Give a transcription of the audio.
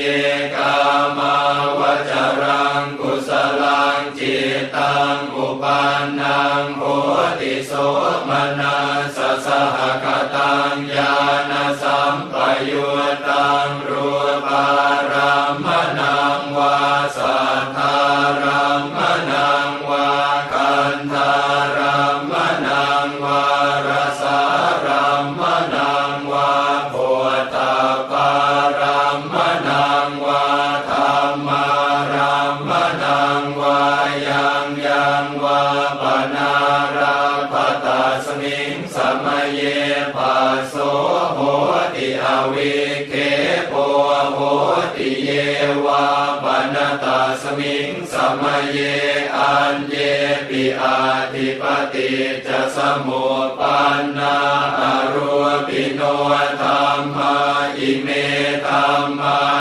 เยกามาวจรังกุสลังจิตังอุปันนังโหติโสมนัสสะหกตังญาณสัมปยุตตังรูปารามนังวาสัทธารามนังวาคันธารามนังวารสา วายังยังวาปนาราปตาสมิงสมเยปัสโสโหติอวิเคโปโหติเยวาปนตาสมิงสมเยอันเยปิอาทิปติจะสมุปันนาอรูปิโนธรรมาอิเมธรรมา